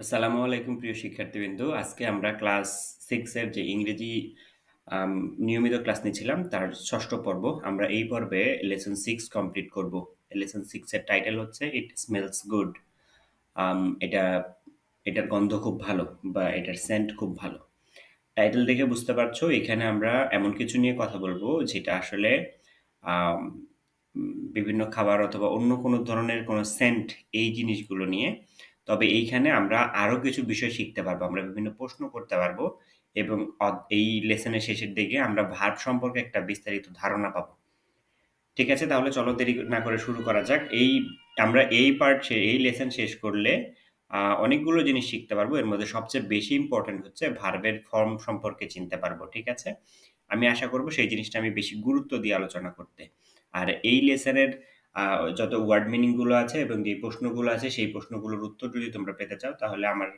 আসসালামু আলাইকুম প্রিয় শিক্ষার্থীবৃন্দ। আজকে আমরা ক্লাস সিক্সের যে ইংরেজি নিয়মিত ক্লাস নিয়েছিলাম তার ষষ্ঠ পর্ব। আমরা এই পর্বে লেসন সিক্স কমপ্লিট করব। লেসন সিক্সের টাইটেল হচ্ছে "ইট স্মেলস গুড"। এটা, এটার গন্ধ খুব ভালো বা এটার সেন্ট খুব ভালো। টাইটেল দেখে বুঝতে পারছ, এখানে আমরা এমন কিছু নিয়ে কথা বলব, যেটা আসলে বিভিন্ন খাবার অথবা অন্য কোনো ধরনের কোনো সেন্ট এই জিনিসগুলো নিয়ে। তবে এইখানে আমরা আরও কিছু বিষয় শিখতে পারব। আমরা বিভিন্ন প্রশ্ন করতে পারব এবং এই লেসনের শেষের দিকে আমরা ভার্ব সম্পর্কে একটা বিস্তারিত ধারণা পাবো। ঠিক আছে? তাহলে চলো দেরি না করে শুরু করা যাক। এই, আমরা এই পার্ট এই লেসন শেষ করলে, আ, অনেকগুলো জিনিস শিখতে পারব। এর মধ্যে সবচেয়ে বেশি ইম্পোর্টেন্ট হচ্ছে ভার্বের ফর্ম সম্পর্কে চিনতে পারব। ঠিক আছে? আমি আশা করব সেই জিনিসটা আমি বেশি গুরুত্ব দিয়ে আলোচনা করতে। আর এই লেসনের যত ওয়ার্ড মিনিংগুলো আছে এবং যে প্রশ্নগুলো আছে সেই প্রশ্নগুলোর উত্তর যদি তোমরা পেতে চাও তাহলে আমার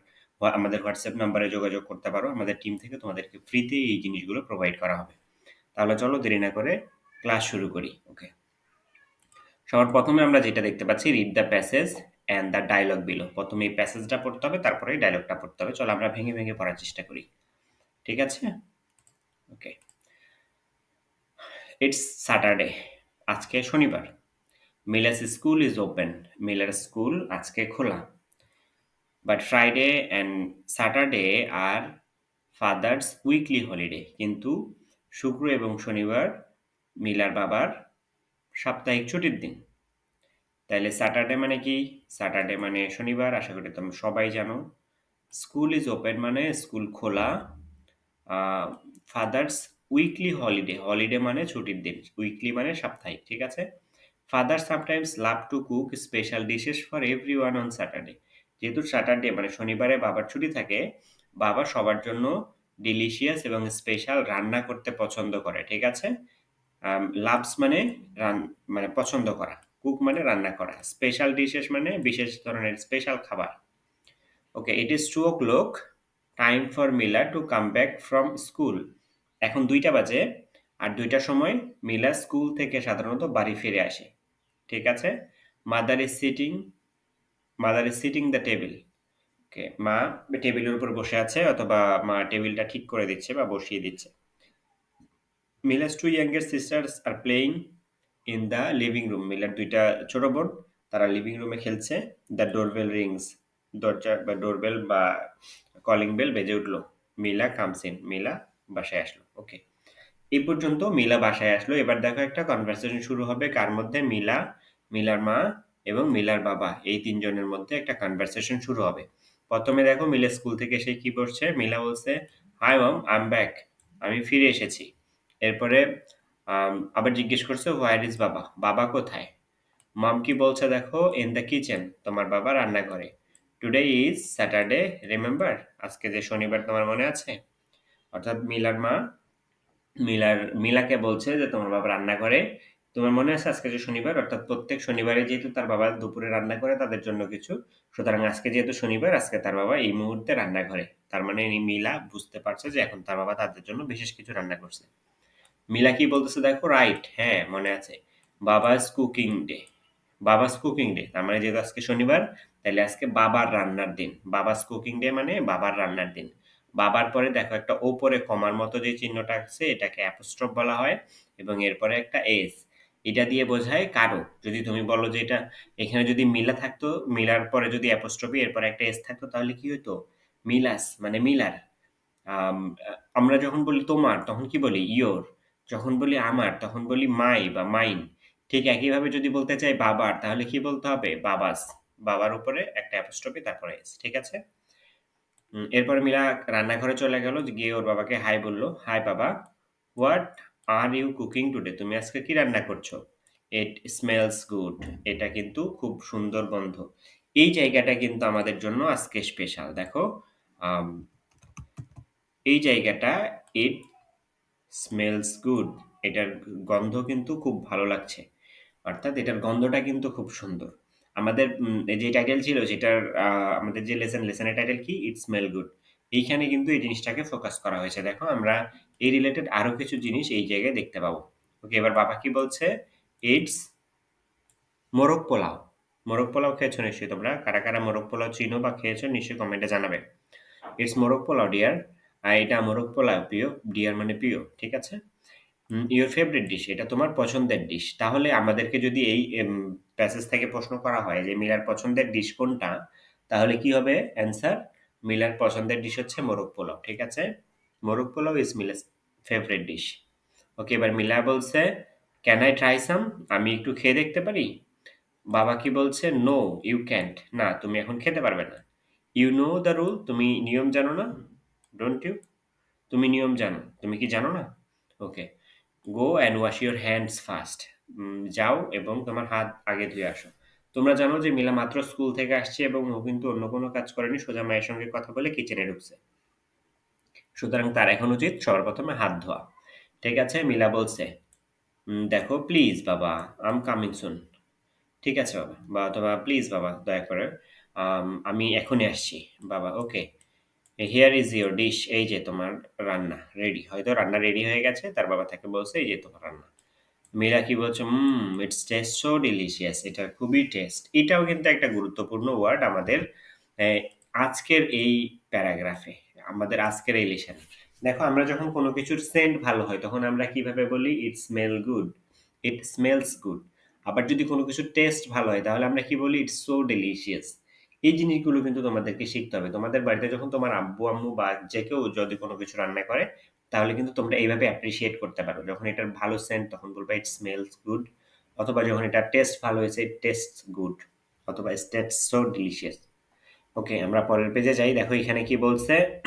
আমাদের WhatsApp নাম্বারে যোগাযোগ করতে পারো। আমাদের টিম থেকে তোমাদেরকে ফ্রিতে এই জিনিসগুলো প্রোভাইড করা হবে। তাহলে চলো দেরি না করে ক্লাস শুরু করি। ওকে। সবার ১ম এ আমরা যেটা দেখতে পাচ্ছি read the passage and the dialogue below. ১ম এই প্যাসেজটা পড়তে হবে তারপরে ডায়ালগটা পড়তে হবে। চলো আমরা ভেঙে, ভেঙে পড়ার চেষ্টা করি। ঠিক আছে? ওকে। It's Saturday. আজকে শনিবার। Mila's school is open. Miller school আজকে খোলা। But Friday and Saturday are father's weekly holiday. কিন্তু শুক্র এবং শনিবার মিলার বাবার সাপ্তাহিক ছুটির দিন। তাইলে স্যাটারডে মানে কি? স্যাটারডে মানে শনিবার। আশা করি তোমরা সবাই জানো। স্কুল ইজ ওপেন মানে স্কুল খোলা। Father's weekly holiday. হলিডে মানে ছুটির দিন। উইকলি মানে সাপ্তাহিক। ঠিক আছে? Father sometimes love to cook special dishes for everyone on Saturday. যেহেতু স্যাটারডে মানে শনিবারে বাবার ছুটি থাকে, বাবা সবার জন্য ডিলিশিয়াস এবং স্পেশাল রান্না করতে পছন্দ করে। ঠিক আছে? লাভস মানে রান মানে পছন্দ করা। কুক মানে রান্না করা। স্পেশাল ডিশেস মানে বিশেষ ধরনের স্পেশাল খাবার। Okay, it is 2 o'clock time for Mila to come back from school. এখন দুইটা বাজে। আর ২ টার সময় মিলা স্কুল থেকে সাধারণত বাড়ি ফিরে আসে। ঠিক আছে? Mother is sitting mother is sitting the table okay, মা টেবিলের উপর বসে আছে অথবা মা টেবিলটা ঠিক করে দিচ্ছে বা বসিয়ে দিচ্ছে। Mila's 2 younger sisters are playing in the living room Miller দুইটা ছোট বোন তারা লিভিং রুমে খেলছে। The doorbell rings. দরজা বা ডোরবেল বা কলিং বেল বেজে উঠল মিলা কামস ইন। মিলা বাসায় আসলো। ওকে। এই পর্যন্ত মিলা বাসায় আসলো। এবার দেখো একটা কনভারসেশন শুরু হবে কার মধ্যে? মিলা, মিলার মা এবং মিলার বাবা। এই তিনজনের মধ্যে একটা কনভারসেশন শুরু হবে। প্রথমে দেখো মিলে স্কুল থেকে এসে কি বলছে? মিলা বলছে, "hi mom, I am back." আমি ফিরে এসেছি। এরপরে আবার জিজ্ঞেস করছে, "হোয়ার ইজ বাবা?" বাবা কোথায়? মম কি বলছে দেখো? "In the kitchen." তোমার বাবা রান্নাঘরে। "Today is Saturday, remember?" আজকে যে শনিবার তোমার মনে আছে? অর্থাৎ মিলার মা মিলার মিলাকে বলছে যে, "তোমার বাবা রান্নাঘরে। তোমার মনে আছে আজকে যে শনিবার?" অর্থাৎ প্রত্যেক শনিবারে যেহেতু তার বাবা দুপুরে রান্না করে তাদের জন্য কিছু। সুতরাং আজকে যেহেতু শনিবার আজকে তার বাবা এই মুহূর্তে রান্নাঘরে। তার মানে এই মিলা বুঝতে পারছে যে এখন তার বাবা তাদের জন্য বিশেষ কিছু রান্না করছে। মিলা কি বলতেছে দেখো? রাইট, হ্যাঁ মনে আছে। Baba's cooking day. Baba's cooking day. তার মানে যেহেতু আজকে শনিবার তাইলে আজকে বাবার রান্নার দিন। বাবাস কুকিং ডে মানে বাবার রান্নার দিন। বাবার পরে দেখো একটা ওপরে কমার মতো যে চিহ্নটা আছে এটাকে অ্যাপোস্ট্রোফ বলা হয় এবং এরপরে একটা এস। এটা দিয়ে বোঝায় কারও। যদি তুমি বলো যে এটা এখানে যদি মিলা থাকতো, মিলার পরে যদি অ্যাপোস্ট্রফি এরপরে একটা এস থাকতো তাহলে কি হইতো? মিলাস মানে মিলার। আম আমরা যখন বলি তোমার তখন কি বলি? ইয়োর। যখন বলি আমার তখন বলি মাই বা মাইন। ঠিক একইভাবে যদি বলতে চাই বাবার তাহলে কি বলতে হবে? বাবাস। বাবার উপরে একটা অ্যাপোস্ট্রফি তারপরে এস। ঠিক আছে? এরপরে মিলা রান্নাঘরে চলে গেল। গিয়ে ওর বাবাকে হাই বলল "hi Baba, what are you cooking today?" তুমি আজকে কি রান্না করছ? "It smells good." এটা কিন্তু খুব সুন্দর গন্ধ। এই জায়গাটা কিন্তু আমাদের জন্য আজকে স্পেশাল। দেখো এই জায়গাটা ইট স্মেলস গুড। এটার গন্ধ কিন্তু খুব ভালো লাগছে। অর্থাৎ এটার গন্ধটা কিন্তু খুব সুন্দর। আমাদের যে টাইটেল ছিল যেটার আমাদের যে লেসন, লেসনের টাইটেল কি? It smell good. এইখানে কিন্তু এই জিনিসটাকে ফোকাস করা হয়েছে। দেখো, আমরা এই রিলেটেড আরও কিছু জিনিস এই জায়গায় দেখতে পাবো। ওকে এবার বাবা কি বলছে? ইটস মোরগ পোলাও। মোরগ পোলাও খেয়েছো নিশ্চয়ই তোমরা কারা কারা মোরগ পোলাও চিনো বা খেয়েছো নিশ্চয়ই কমেন্টে জানাবে ইটস মোরগ পোলাও ডিয়ার আর এটা মোরগ পোলাও, প্রিয় ডিয়ার মানে প্রিয়, ঠিক আছে ইউর ফেভারিট ডিশ এটা তোমার পছন্দের ডিশ তাহলে আমাদেরকে যদি এই প্যাসেজ থেকে প্রশ্ন করা হয় যে মিলার পছন্দের ডিশ কোনটা, তাহলে কি হবে অ্যান্সার মিলার পছন্দের ডিশ হচ্ছে মোরগ পোলাও, ঠিক আছে? Morog polao is Mila's favourite dish okay এবার মিলা বলছে ক্যান আই ট্রাই সাম আমি একটু খেয়ে দেখতে পারি? বাবা কি বলছে নো ইউ ক্যান্ট না, তুমি এখন খেতে পারবে না। ইউ নো দ্য রুল তুমি নিয়ম জানো না? ডোন্ট ইউ তুমি নিয়ম জানো, তুমি কি জানো না? Okay go and wash your hands first যাও এবং তোমার হাত আগে ধুয়ে আসো। তোমরা জানো যে মিলা মাত্র স্কুল থেকে আসছে এবং ও কিন্তু অন্য কোনো কাজ করেনি, সোজা মায়ের সঙ্গে কথা বলে কিচেনে ঢুকছে। সুতরাং তার এখন উচিত সবার প্রথমে হাত ধোয়া। ঠিক আছে, মিলা বলছে দেখো প্লিজ বাবা আম কামিং সুন ঠিক আছে, বাবা, বা অথবা প্লিজ বাবা, দয়া করে, আমি এখনই আসছি। Baba okay here is your dish এই যে তোমার রান্না রেডি হয়তো রান্না রেডি হয়ে গেছে, তার বাবা তাকে বলছে, এই যে তোমার রান্না। মীরা কি বলছে, hmm it's taste so delicious এটা খুবই টেস্ট এটাও কিন্তু একটা গুরুত্বপূর্ণ ওয়ার্ড আমাদের আজকের এই প্যারাগ্রাফে, আমাদের আজকের এই লেশনে। দেখো, আমরা যখন কোনো কিছুর সেন্ট ভালো হয়, তখন আমরা কীভাবে বলি it smell good it smells good আবার যদি কোনো কিছুর টেস্ট ভালো হয়, তাহলে আমরা কি বলি ইটস সো ডেলিশিয়াস এই জিনিসগুলো কিন্তু তোমাদেরকে শিখতে হবে। তোমাদের বাড়িতে যখন তোমার আব্বু, আম্মু বা যে কেউ যদি কোনো কিছু রান্না করে তাহলে কিন্তু তোমরা এইভাবে অ্যাপ্রিসিয়েট করতে পারো। যখন এটার ভালো সেন্ট তখন বলবা ইট স্মেলস গুড অথবা যখন এটার টেস্ট ভালো হয়েছে ইট টেস্ট গুড অথবা it's taste so delicious okay আমরা পরের পেজে যাই। দেখো এখানে কি বলছে?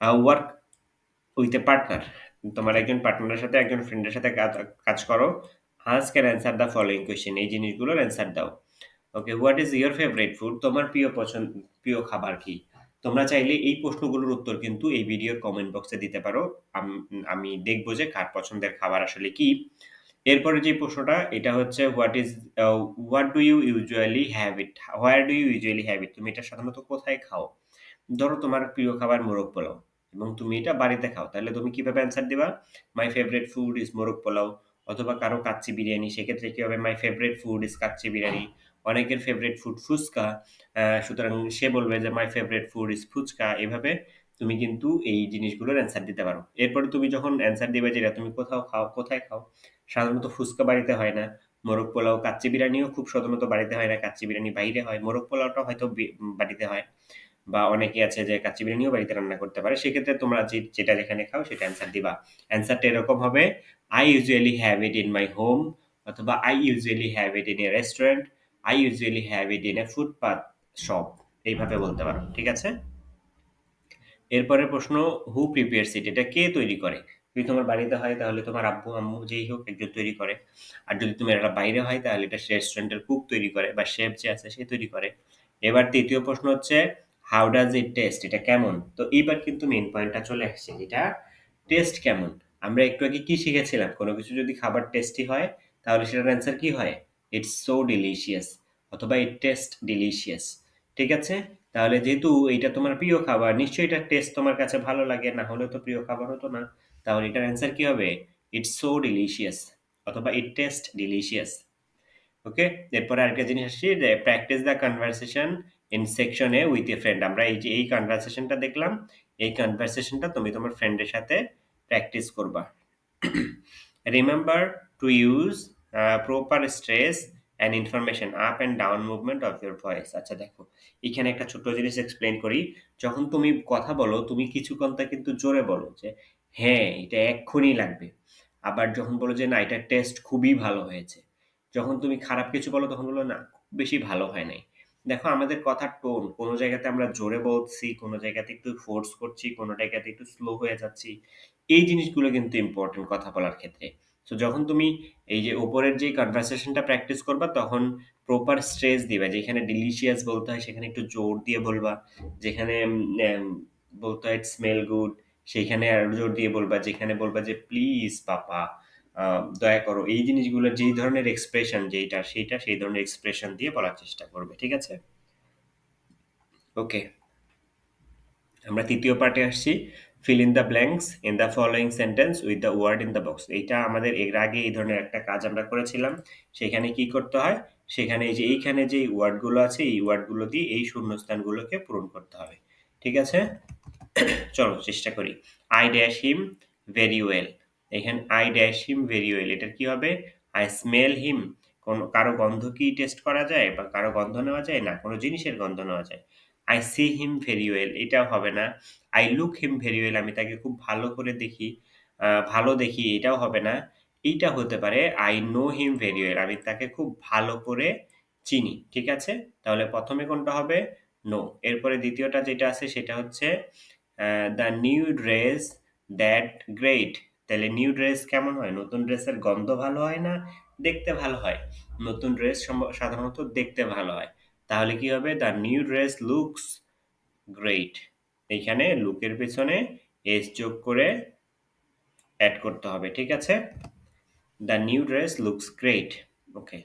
ওয়ার্ক উইথ এ পার্টনার তোমার একজন পার্টনারের সাথে, একজন ফ্রেন্ডের সাথে কাজ- করো। আজ can answer the following question এই জিনিসগুলোর অ্যান্সার দাও। Okay what is your favourite food তোমার প্রিয় পছন্দ, প্রিয় খাবার কি? তোমরা চাইলে এই প্রশ্নগুলোর উত্তর কিন্তু এই ভিডিওর কমেন্ট বক্সে দিতে পারো। আমি দেখব যে কার পছন্দের খাবার আসলে কি। এরপরে যে প্রশ্নটা, এটা হচ্ছে what is what do you usually have it where do you usually have it তুমি এটা সাধারণত কোথায় খাও? ধরো তোমার প্রিয় খাবার মোরগ পোলাও, এবং তুমি এটা বাড়িতে খাও, তাহলে তুমি কীভাবে অ্যান্সার দিবা? মাই ফেভারিট ফুড ইজ মোরগ পোলাও, অথবা কারও কাচ্চি বিরিয়ানি, সেক্ষেত্রে কি হবে my favourite food is kacchi biryani? অনেকের ফেভারিট ফুড ফুচকা সুতরাং সে বলবে যে my favourite food is fuchka. এভাবে তুমি কিন্তু এই জিনিসগুলোর অ্যান্সার দিতে পারো। এরপরে তুমি যখন অ্যান্সার দিবে যেটা তুমি কোথাও খাও, কোথায় খাও? সাধারণত ফুচকা বাড়িতে হয় না। মোরগ পোলাও, কাচ্চি বিরিয়ানিও খুব সাধারণত বাড়িতে হয় না। কাচ্চি বিরিয়ানি বাইরে হয়। মোরগ পোলাওটা হয়তো বাড়িতে হয়। বা অনেকে আছে যে, কাচ্চি বিরিয়ানিও বাড়িতে রান্না করতে পারে। সেক্ষেত্রে তোমরা যে, যেটা যেখানে খাও, সেটা অ্যান্সার দিবা। অ্যান্সারটা এরকম হবে I usually have it in my home অথবা I usually have it in a restaurant I usually have it in a footpath shop এইভাবে বলতে পারো, ঠিক আছে? এরপরে প্রশ্ন হু প্রিপেয়ারস ইট এটা কে তৈরি করে? যদি তোমার বাড়িতে হয় তাহলে তোমার আব্বু, আম্মু যেই হোক একজন তৈরি করে। আর যদি তুমি এটা বাইরে হয় তাহলে এটা রেস্টুরেন্টের কুক তৈরি করে বা শেফ যে আছে সে তৈরি করে। এবার তৃতীয় প্রশ্ন হচ্ছে হাউ ডাজ ইট টেস্ট এটা কেমন? তো এইবার কিন্তু মেন পয়েন্টটা চলে আসছে এটা টেস্ট কেমন? আমরা একটু আগে কি শিখেছিলাম? কোনো কিছু যদি খাবার টেস্টি হয়, তাহলে সেটার অ্যান্সার কি হয়? ইটস সো ডিলিশিয়াস অথবা ইট টেস্ট ডিলিশিয়াস ঠিক আছে? তাহলে যেহেতু এইটা তোমার প্রিয় খাবার, নিশ্চয়ই এটা টেস্ট তোমার কাছে ভালো লাগে, না হলে তো প্রিয় খাবার হতো না। তাহলে এটার অ্যান্সার কি হবে? ইটস সো ডিলিশিয়াস অথবা ইট টেস্ট ডিলিশিয়াস ওকে এরপরে আরেকটা জিনিস আসছি, যে practice the conversation in section with a friend আমরা এই যে, এই কনভারসেশনটা দেখলাম, এই কনভারসেশনটা তুমি তোমার ফ্রেন্ডের সাথে প্র্যাকটিস করবা। Remember to use proper stress and information up and down movement of your voice আচ্ছা দেখো, এখানে একটা ছোট্ট জিনিস এক্সপ্লেন করি। যখন তুমি কথা বলো, তুমি কিছু কথা কিন্তু জোরে বলো যে হ্যাঁ এটা এক্ষুনি লাগবে। আবার যখন বলো যে, না, এটা টেস্ট খুবই ভালো হয়েছে। যখন তুমি খারাপ কিছু বলো, তখন বলো, না, খুব বেশি ভালো হয় নাই। দেখো, আমাদের কথার টোন কোনো জায়গাতে আমরা জোরে বলছি, কোনো জায়গাতে একটু ফোর্স করছি, কোনো জায়গাতে একটু স্লো হয়ে যাচ্ছি। এই জিনিসগুলো কিন্তু ইম্পর্টেন্ট কথা বলার ক্ষেত্রে। তো যখন তুমি এই যে উপরের যে কনভারসেশনটা প্র্যাকটিস করবা, তখন প্রপার স্ট্রেস দিবা। যেখানে ডিলিশিয়াস বলতে হয়, সেখানে একটু জোর দিয়ে বলবা। যেখানে বলতে হয় স্মেল গুড সেখানে আরও জোর দিয়ে বলবা। যেখানে বলবা যে প্লিজ পাপা দয়া করো। এই জিনিসগুলো, যেই ধরনের এক্সপ্রেশন যেইটা, সেইটা সেই ধরনের এক্সপ্রেশন দিয়ে বলার চেষ্টা করবে। ঠিক আছে? ওকে আমরা তৃতীয় পার্টে আসছি। Fill in the blanks in the following sentence with the word in the box এইটা আমাদের এর আগে এই ধরনের একটা কাজ আমরা করেছিলাম। সেখানে কি করতে হয়? সেখানে এই যে এইখানে যে ওয়ার্ডগুলো আছে, এই ওয়ার্ডগুলো দিয়ে এই শূন্যস্থানগুলোকে পূরণ করতে হবে। ঠিক আছে? চলো, চেষ্টা করি। I dash him very well এখানে I dash him very well এটার কি হবে? আই স্মেল হিম কোন, কারও গন্ধ কি টেস্ট করা যায় বা কারও গন্ধ নেওয়া যায় না? কোনো জিনিসের গন্ধ নেওয়া যায়। I see him very well এটাও হবে না। I look him very well আমি তাকে খুব ভালো করে দেখি ভালো দেখি, এটাও হবে না। এইটা হতে পারে I know him very well আমি তাকে খুব ভালো করে চিনি, ঠিক আছে? তাহলে প্রথমে কোনটা হবে? নো এরপরে দ্বিতীয়টা যেটা আছে, সেটা হচ্ছে the new dress that great তাহলে নিউ ড্রেস কেমন হয়? নতুন ড্রেসের গন্ধ ভালো হয় না? দেখতে ভালো হয়। নতুন ড্রেস সাধারণত দেখতে ভালো হয়। তাহলে কি হবে? The new dress looks great এইখানে লুকের পেছনে এস যোগ করে অ্যাড করতে হবে, ঠিক আছে? The new dress looks great okay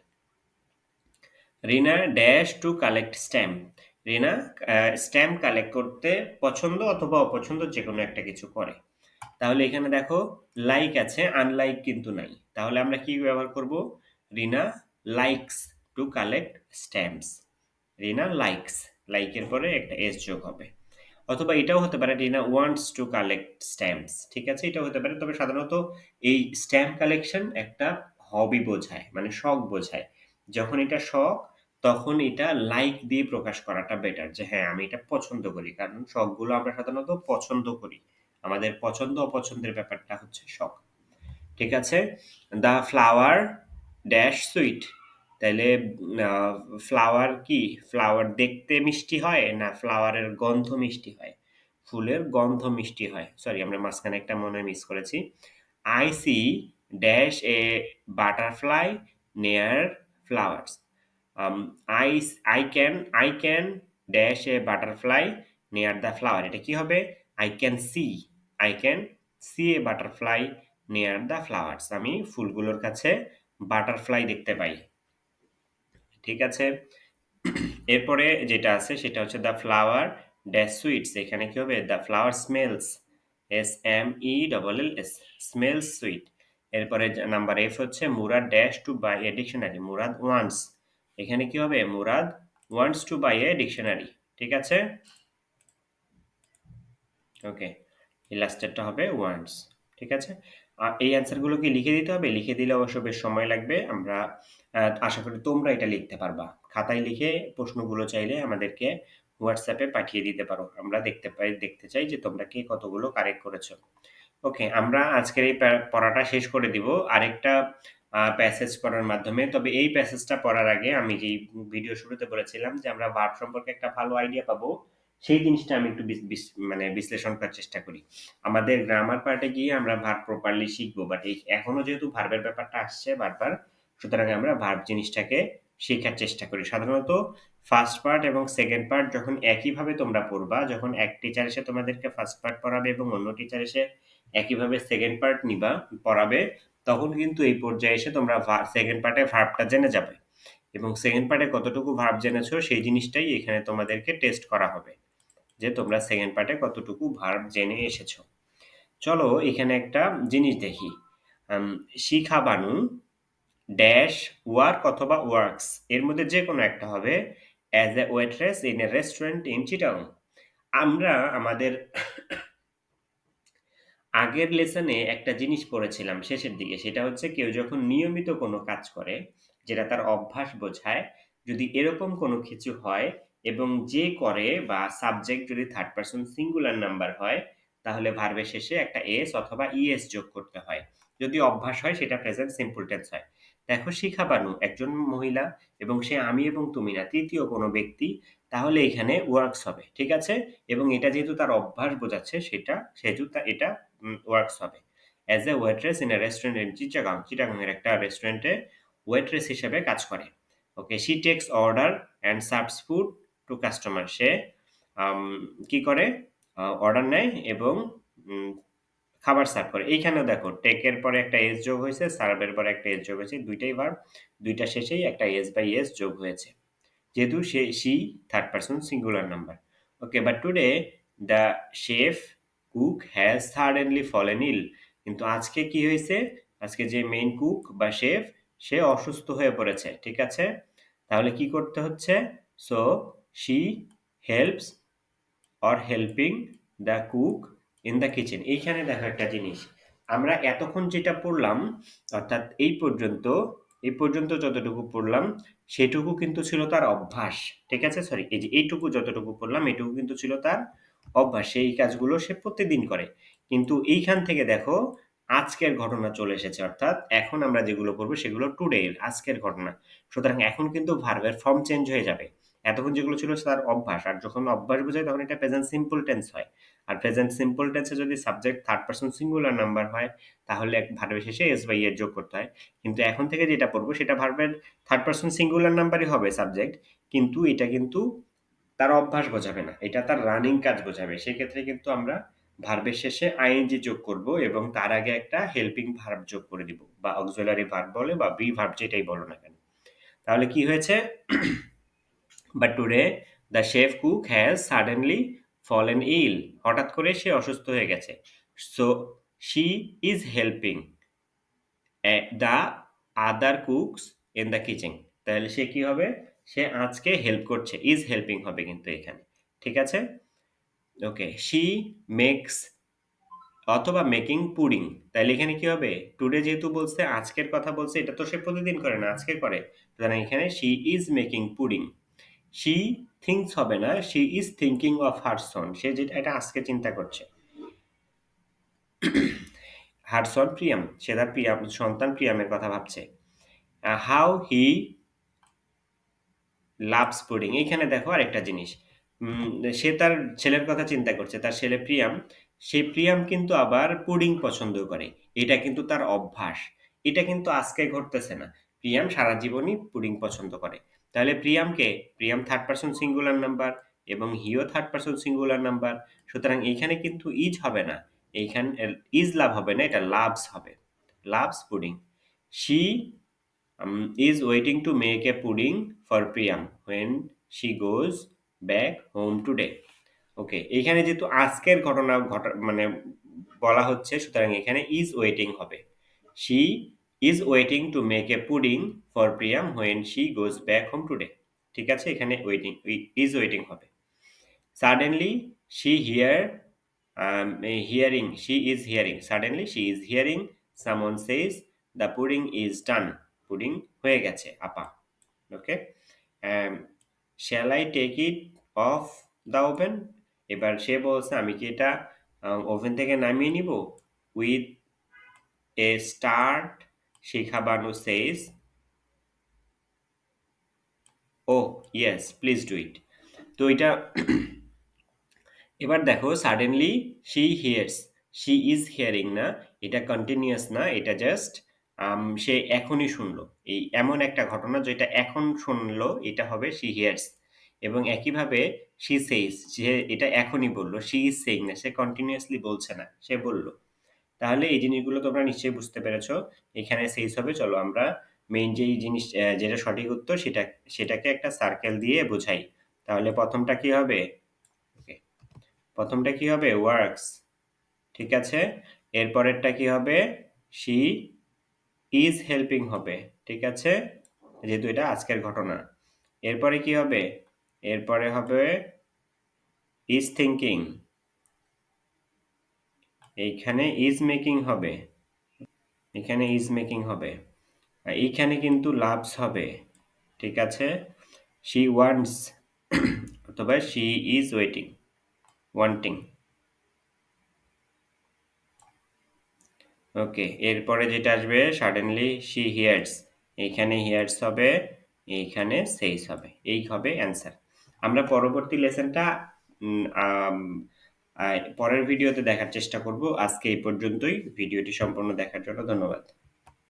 Rina dash to collect stamp Rina stamp collect করতে পছন্দ অথবা অপছন্দ যে কোনো একটা কিছু করে। তাহলে এখানে দেখো লাইক আছে আনলাইক কিন্তু নাই। তাহলে আমরা কি ব্যবহার করব? Rina likes to collect stamps Rina likes লাইকের পরে একটা এস যোগ হবে। অথবা এটাও হতে পারে Rina wants to collect stamps ঠিক আছে? এটাও হতে পারে, তবে সাধারণত এই স্ট্যাম্প কালেকশন একটা হবি বোঝায় মানে শখ বোঝায়। যখন এটা শখ, তখন এটা লাইক দিয়ে প্রকাশ করাটা বেটার যে হ্যাঁ আমি এটা পছন্দ করি, কারণ শখগুলো আমরা সাধারণত পছন্দ করি। আমাদের পছন্দ, অপছন্দের ব্যাপারটা হচ্ছে শখ। ঠিক আছে? দ্য ফ্লাওয়ার ড্যাশ সুইট তাইলে ফ্লাওয়ার কি? ফ্লাওয়ার দেখতে মিষ্টি হয় না ফ্লাওয়ারের গন্ধ মিষ্টি হয়? ফুলের গন্ধ মিষ্টি হয়। সরি আমরা মাঝখানে একটা মনে মিস করেছি। I see dash a butterfly near flowers I I can I can dash a butterfly near the flower এটা কি হবে? I can see I can see a butterfly near the flowers আমি ফুলগুলোর কাছে বাটারফ্লাই দেখতে পাই। ঠিক আছে? এরপরে যেটা আছে সেটা হচ্ছে দ্য ফ্লাওয়ার ড্যাশ সুইটস এখানে কি হবে? The flower smells S M E double L S smells sweet এরপরে নাম্বার এফ হচ্ছে Murad dash to buy a dictionary Murad wants এখানে কি হবে? Murad wants to buy a dictionary ঠিক আছে? ওকে এই লাস্টেরটা হবে ওয়ান্টস ঠিক আছে? এই অ্যান্সারগুলোকে লিখে দিতে হবে? লিখে দিলে অবশ্য বেশ সময় লাগবে। আমরা আশা করি তোমরা এটা লিখতে পারবা। খাতায় লিখে প্রশ্নগুলো চাইলে আমাদেরকে হোয়াটসঅ্যাপে পাঠিয়ে দিতে পারো। আমরা দেখতে পাই, দেখতে চাই যে তোমরা কে কতগুলো কারেক্ট করেছ। ওকে আমরা আজকের এই পড়াটা শেষ করে দিব। আরেকটা প্যাসেজ পড়ার মাধ্যমে। তবে এই প্যাসেজটা পড়ার আগে আমি যেই ভিডিও শুরুতে বলেছিলাম যে আমরা ভার্ব সম্পর্কে একটা ভালো আইডিয়া পাবো। সেই জিনিসটা আমি একটু মানে বিশ্লেষণ করার চেষ্টা করি। আমাদের গ্রামার পার্টে গিয়ে আমরা ভার্ব প্রপারলি শিখব বাট এখনও যেহেতু ভার্বের ব্যাপারটা আসছে বারবার, সুতরাং আমরা ভার্ব জিনিসটাকে শেখার চেষ্টা করি। সাধারণত ফার্স্ট পার্ট এবং সেকেন্ড পার্ট যখন একইভাবে তোমরা পড়বা, যখন এক টিচার এসে তোমাদেরকে ফার্স্ট পার্ট পড়াবে এবং অন্য টিচার এসে একইভাবে সেকেন্ড পার্ট নিবা, পড়াবে, তখন কিন্তু এই পর্যায়ে এসে তোমরা সেকেন্ড পার্টে ভার্বটা জেনে যাবে। এবং সেকেন্ড পার্টে কতটুকু ভার্ব জেনেছো, সেই জিনিসটাই এখানে তোমাদেরকে টেস্ট করা হবে। যে তোমরা সেকেন্ড পার্টে কতটুকু ভার্ব জেনে এসেছ। চলো এখানে একটা জিনিস দেখি। শিখা বানু ড্যাশ ওয়ার্ক অথবা ওয়ার্কস এর মধ্যে যে কোনো একটা হবে। As a waitress in a restaurant in Chittagong আমরা আমাদের আগের লেসনে একটা জিনিস পড়েছিলাম শেষের দিকে। সেটা হচ্ছে কেউ যখন নিয়মিত কোনো কাজ করে, যেটা তার অভ্যাস বোঝায়, যদি এরকম কোনো কিছু হয় এবং যে করে বা সাবজেক্ট যদি থার্ড পারসন সিঙ্গুলার নাম্বার হয়, তাহলে ভার্বের শেষে একটা এস অথবা ইএস যোগ করতে হয়। যদি অভ্যাস হয়, সেটা প্রেজেন্ট সিম্পল টেন্স হয়। দেখো শিখা বানু একজন মহিলা এবং সে আমি এবং তুমি না, তৃতীয় কোনো ব্যক্তি, তাহলে এখানে ওয়ার্কস হবে, ঠিক আছে? এবং এটা যেহেতু তার অভ্যাস বোঝাচ্ছে, সেটা, সেহেতু এটা ওয়ার্কস হবে। As a waitress in a restaurant in Chittagong চিটাগাংয়ের একটা রেস্টুরেন্টে ওয়েট্রেস হিসেবে কাজ করে। Okay she takes order and serves food to customer সে কি করে? অর্ডার নেয় এবং খাবার সার্ভ করে। এইখানে দেখো টেকের পরে একটা এস যোগ হয়েছে সার্ভের পরে একটা এস যোগ হয়েছে, দুইটাই ভার্ব দুইটা শেষেই একটা এস বাই এস যোগ হয়েছে। যেহেতু সে she third person singular number okay but today the chef cook has suddenly fallen ill কিন্তু আজকে কি হয়েছে? আজকে যে মেইন কুক বা শেফ সে অসুস্থ হয়ে পড়েছে, ঠিক আছে? তাহলে কি করতে হচ্ছে? So she helps or helping the cook in the kitchen এইখানে দেখো একটা জিনিস। আমরা এতক্ষণ যেটা পড়লাম, অর্থাৎ এই পর্যন্ত এই পর্যন্ত যতটুকু পড়লাম, সেটুকু কিন্তু ছিল তার অভ্যাস। ঠিক আছে? সরি এই যে এইটুকু যতটুকু পড়লাম এইটুকু কিন্তু ছিল তার অভ্যাস। সেই কাজগুলো সে প্রতিদিন করে। কিন্তু এইখান থেকে দেখো, আজকের ঘটনা চলে এসেছে। অর্থাৎ এখন আমরা যেগুলো পড়ব, সেগুলো টুডে আজকের ঘটনা। সুতরাং এখন কিন্তু ভার্বের ফর্ম চেঞ্জ হয়ে যাবে। এতক্ষণ যেগুলো ছিল তার অভ্যাস। আর যখন অভ্যাস বোঝায় তখন এটা প্রেজেন্ট সিম্পল টেন্স হয়। আর প্রেজেন্ট সিম্পল টেন্সে যদি subject third person singular number হয়, তাহলে এক ভার্বের শেষে এস বাই এর যোগ করতে হয়। কিন্তু এখন থেকে যেটা পড়ব, সেটা ভার্বের থার্ড পার্সন সিঙ্গুলার নাম্বারই হবে সাবজেক্ট কিন্তু এটা কিন্তু তার অভ্যাস বোঝাবে না। এটা তার রানিং কাজ বোঝাবে। সেক্ষেত্রে কিন্তু আমরা ভার্বের শেষে আইএনজি যোগ করব এবং তার আগে একটা হেল্পিং ভার্ব যোগ করে দিব, বা অক্সিলারি ভার্ব বলে বা বি ভার্ব যেটাই বলো না কেন। তাহলে কি হয়েছে? But today the chef cook has suddenly fallen ill হঠাৎ করে সে অসুস্থ হয়ে গেছে। So she is helping the other cooks in the kitchen তাহলে সে কি হবে? সে আজকে হেল্প করছে ইজ হেল্পিং হবে কিন্তু এখানে। ঠিক আছে? ওকে শি মেক্স অথবা মেকিং পুডিং তাহলে এখানে কি হবে? টুডে যেহেতু বলছে, আজকের কথা বলছে, এটা তো সে প্রতিদিন করে না আজকে করে সুতরাং এখানে she is making pudding she thinks হবে না she is thinking of her son সে যেটা এটা আজকে চিন্তা করছে। হার সন প্রিয়াম সে তার প্রিয়াম সন্তান প্রিয়ামের কথা ভাবছে। হাউ হি লাভস পুডিং এইখানে দেখো আরেকটা জিনিস। সে তার ছেলের কথা চিন্তা করছে, তার ছেলে প্রিয়াম সে প্রিয়াম কিন্তু আবার পুডিং পছন্দ করে। এটা কিন্তু তার অভ্যাস। এটা কিন্তু আজকে ঘটতেছে না। প্রিয়াম সারা জীবনই পুডিং পছন্দ করে। তাহলে প্রিয়ামকে, Priyam third person singular number এবং হিও থার্ড পার্সন সিঙ্গুলার নাম্বার সুতরাং এইখানে কিন্তু ইজ হবে না। এইখানে ইজ লাভ হবে না, এটা লাভস হবে। Loves pudding she is waiting to make a pudding for Priyam when she goes back home today okay এইখানে যেহেতু আজকের ঘটনা, ঘটা মানে বলা হচ্ছে, সুতরাং এখানে ইজ ওয়েটিং হবে। She is waiting to make a pudding for Priyam when she goes back home today ঠিক আছে? এখানে ওয়েটিং ইজ ওয়েটিং হবে। Suddenly she hear hearing she is hearing suddenly she is hearing সামন says the pudding is done pudding হয়ে গেছে, আপা। Okay shall I take it off the oven এবার সে বলছে, আমি কি এটা ওভেন থেকে নামিয়ে নিব? With a start Shikhabanu says oh yes please do it তো এটা এবার দেখো suddenly she hears she is hearing না, এটা কন্টিনিউয়াস না, এটা জাস্ট সে এখনই শুনলো। এই এমন একটা ঘটনা যেটা এখন শুনলো, এটা হবে শি হিয়ার্স এবং একইভাবে শি সেইস সে এটা এখনই বলল শি ইজ সেইং না, সে কন্টিনিউয়াসলি বলছে না, সে বলল। তাহলে এই জিনিসগুলো তোমরা নিশ্চয়ই বুঝতে পেরেছ। এখানে সেইস হবে, চলো আমরা মেইন যেই জিনিস যেটা সঠিক উত্তর সেটা, সেটাকে একটা সার্কেল দিয়ে বোঝাই। তাহলে প্রথমটা কি হবে? ওকে প্রথমটা কি হবে? ওয়ার্কস ঠিক আছে? এরপরেরটা কি হবে? শি ইজ হেল্পিং হবে। ঠিক আছে? যেহেতু এটা আজকের ঘটনা। এরপরে কি হবে? এরপরে হবে ইজ থিঙ্কিং এইখানে ইজ মেকিং হবে। এখানে ইজ মেকিং হবে। এইখানে কিন্তু লাভস হবে। ঠিক আছে? শি ওয়ান্টস অথবা she is waiting wanting okay এরপরে যেটা আসবে সাডেনলি শি হিয়ার্স এইখানে হিয়ার্স হবে, এইখানে সেইস হবে। এই হবে অ্যান্সার আমরা পরবর্তী লেসনটা পরের ভিডিওতে দেখার চেষ্টা করব। আজকে এই পর্যন্তই। ভিডিওটি সম্পূর্ণ দেখার জন্য ধন্যবাদ।